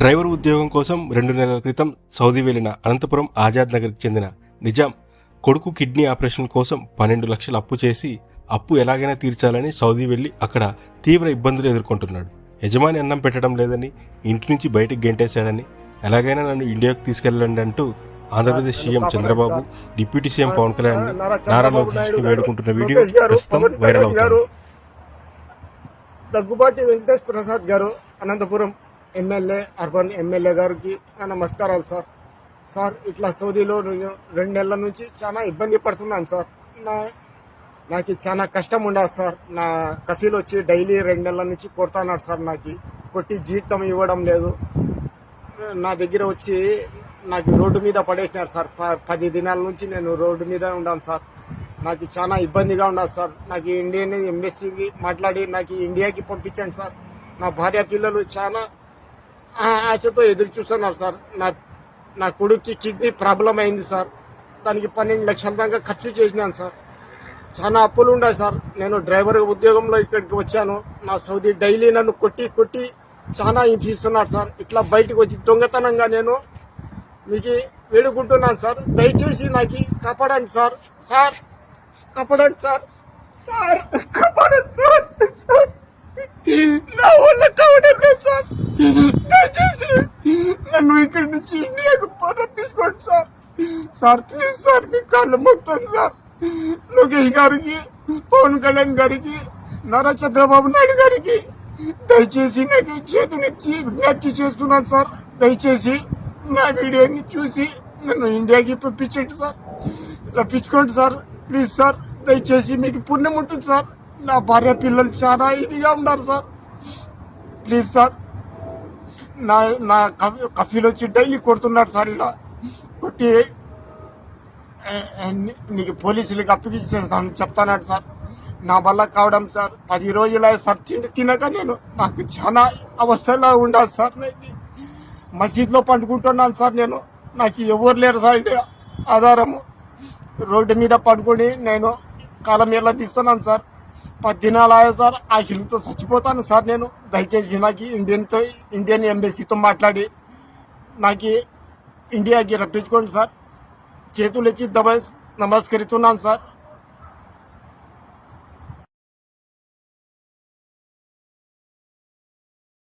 Driver ఉద్యోగం కోసం రెండు నెలల క్రితం సౌదీ వెళ్ళిన అనంతపురం ఆజాద్ నగర్కి చెందిన నిజాం కొడుకు కిడ్నీ ఆపరేషన్ కోసం పన్నెండు లక్షలు అప్పు చేసి అప్పు ఎలాగైనా తీర్చాలని సౌదీ వెళ్ళి అక్కడ తీవ్ర ఇబ్బందులు ఎదుర్కొంటున్నాడు. యజమాని అన్నం పెట్టడం లేదని ఇంటి నుంచి బయటికి గెంటేశాడని ఎలాగైనా నన్ను ఇండియాకు తీసుకెళ్ళండి అంటూ Andhra Pradesh CM Chandrababu deputy CM Pawan Kalyan Nara Lokesh వేడుకుంటున్న video ప్రస్తుతం వైరల్ అవుతుంది. దగ్గుబాటి వెంకటేష్ ప్రసాద్ గారు అనంతపురం. ఎమ్మెల్యే అర్బన్ ఎమ్మెల్యే గారికి నా నమస్కారాలు సార్. సార్ ఇట్లా సౌదీలో రెండు నెలల నుంచి చాలా ఇబ్బంది పడుతున్నాను సార్. నా నాకు చాలా కష్టం ఉండదు సార్. నా కఫీలు వచ్చి డైలీ రెండు నెలల నుంచి కొడుతున్నాడు సార్ నాకు. కొట్టి జీతం ఇవ్వడం లేదు. నా దగ్గర వచ్చి నాకు రోడ్డు మీద పడేసినారు సార్. ప- పది దినాల నుంచి నేను రోడ్డు మీద ఉన్నాను సార్. నాకు చాలా ఇబ్బందిగా ఉండదు సార్. నాకు ఇండియన్ ఎంబెస్సీకి మాట్లాడి నాకు ఇండియాకి పంపించండి సార్. నా భార్య పిల్లలు చాలా ఆశతో ఎదురు చూస్తున్నారు సార్. నా నా కొడుక్కి కిడ్నీ ప్రాబ్లం అయింది సార్. దానికి పన్నెండు లక్షల దాకా ఖర్చు చేసినాను సార్. చాలా అప్పులు ఉన్నాయి సార్. నేను డ్రైవర్ ఉద్యోగంలో ఇక్కడికి వచ్చాను. నా సౌదీ డైలీ నన్ను కొట్టి కొట్టి చాలా హింసిస్తున్నాడు సార్. ఇట్లా బయటకు వచ్చి దొంగతనంగా నేను మీకు వేడుకుంటున్నాను సార్. దయచేసి నాకు కాపాడండి సార్. సార్ కాపాడండి సార్. సార్ కాపాడండి సార్. సార్ నా వల్ల కావడం లేదు సార్. ఇక్కడి నుంచి ఇండియాకు పరం తీసుకోండి సార్. సార్ ప్లీజ్ సార్ మీ కళ్ళు మొత్తం సార్. లోకేష్ గారికి పవన్ కళ్యాణ్ గారికి నారా చంద్రబాబు నాయుడు గారికి దయచేసి నాకు చేతునిచ్చి విజ్ఞప్తి చేస్తున్నాను సార్. దయచేసి నా వీడియోని చూసి నన్ను ఇండియాకి పంపించండి సార్. రప్పించుకోండి సార్. ప్లీజ్ సార్ దయచేసి మీకు పుణ్యం ఉంటుంది సార్. నా భార్య పిల్లలు చాలా ఇదిగా ఉన్నారు సార్. ప్లీజ్ సార్ నా నా కఫీ- కఫీలు వచ్చి డైలీ కొడుతున్నాడు సార్ ఇలా. కొట్టి నీకు పోలీసులకు అప్పగించేస్తాను చెప్తానాడు సార్. నా వల్ల కావడం సార్. పది రోజుల సార్ తిండి తినక నేను నాకు చాలా అవస్థలా ఉండాలి సార్ నేను మసీద్లో పండుకుంటున్నాను సార్ నేను. నాకు ఎవరు లేరు సార్ ఇది ఆధారము. రోడ్డు మీద పండుకొని నేను కాలం ఎలా తీస్తున్నాను సార్. పది దినాలు ఆయా సార్ ఆకలితో చచ్చిపోతాను సార్ నేను. దయచేసి నాకు ఇండియన్తో ఇండియన్ ఎంబసీతో మాట్లాడి నాకు ఇండియాకి రప్పించుకోండి సార్. చేతులు ఇచ్చి దబ నమస్కరిస్తున్నాను సార్.